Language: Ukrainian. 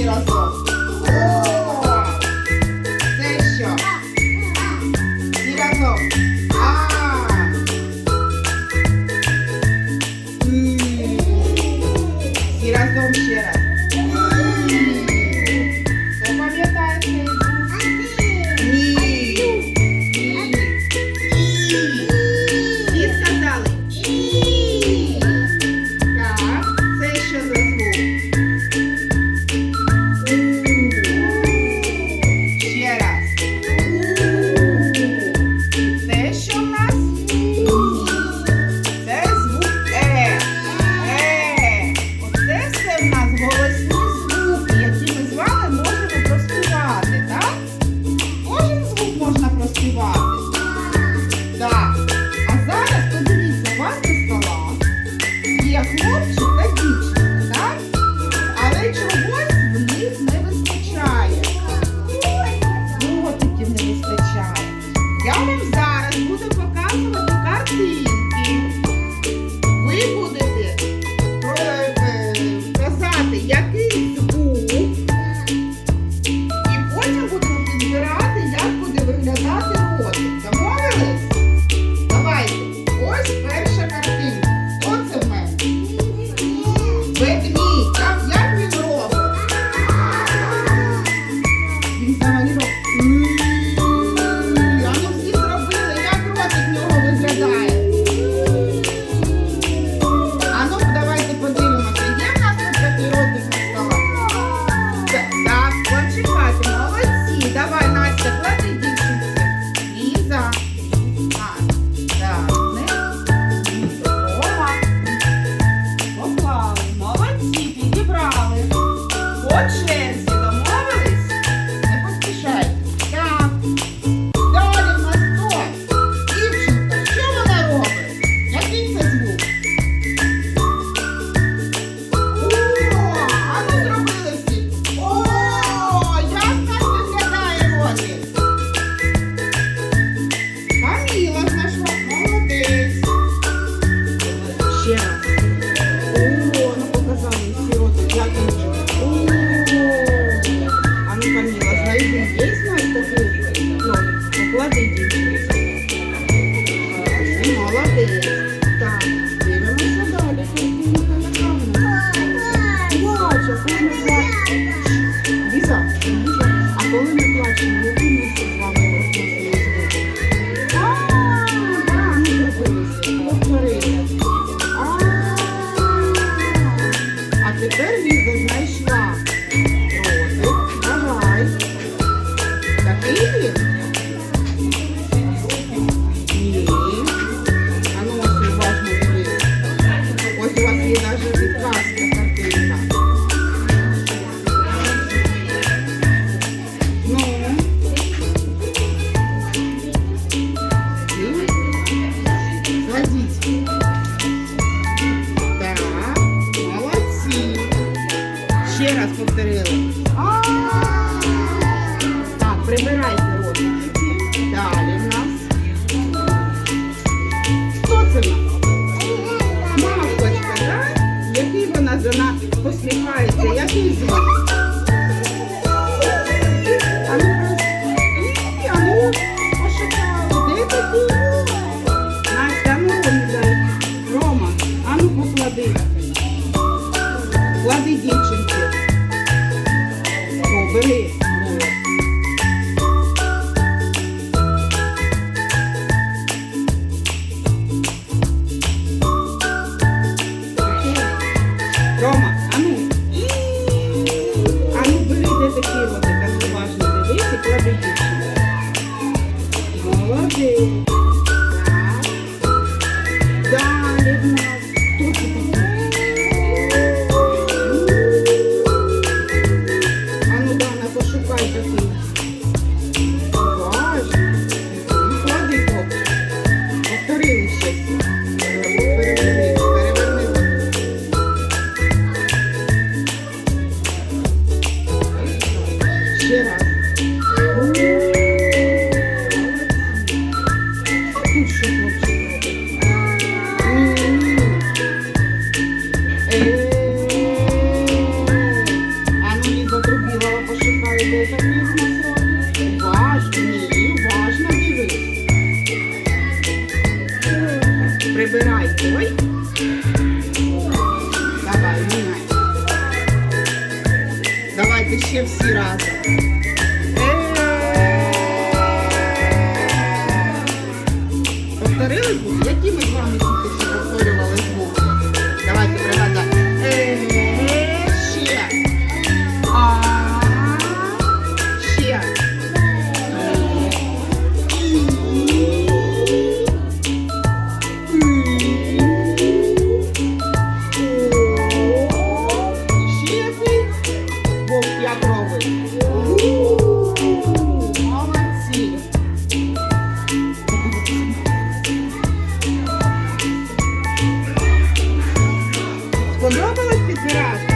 Get on Touch me. enrola bem. Enrola bem. Tá. Bem amassadora. Pode, a forma plástica. Lisa, a forma plástica não tem muito forma Теперь видно. від. Так, прибирайте рот. Далі у нас. Хто це в нас? Мавпочка. Який вона за нас посміхається? Який звук? А ну, а ну, пошукала. Ну, а ну поклади. Клади дівчинки. Please. Ще. Тут що хлопчик А ну Ліза Трубілова пошукає, де у нас робить. Уважно, ні, уважно дивись. Прибирай, ой. Ще всі разом. Повторили б, Які ми з вами тільки що повторювали звуки? Як робить? Молодці. Сподобалось підбирати?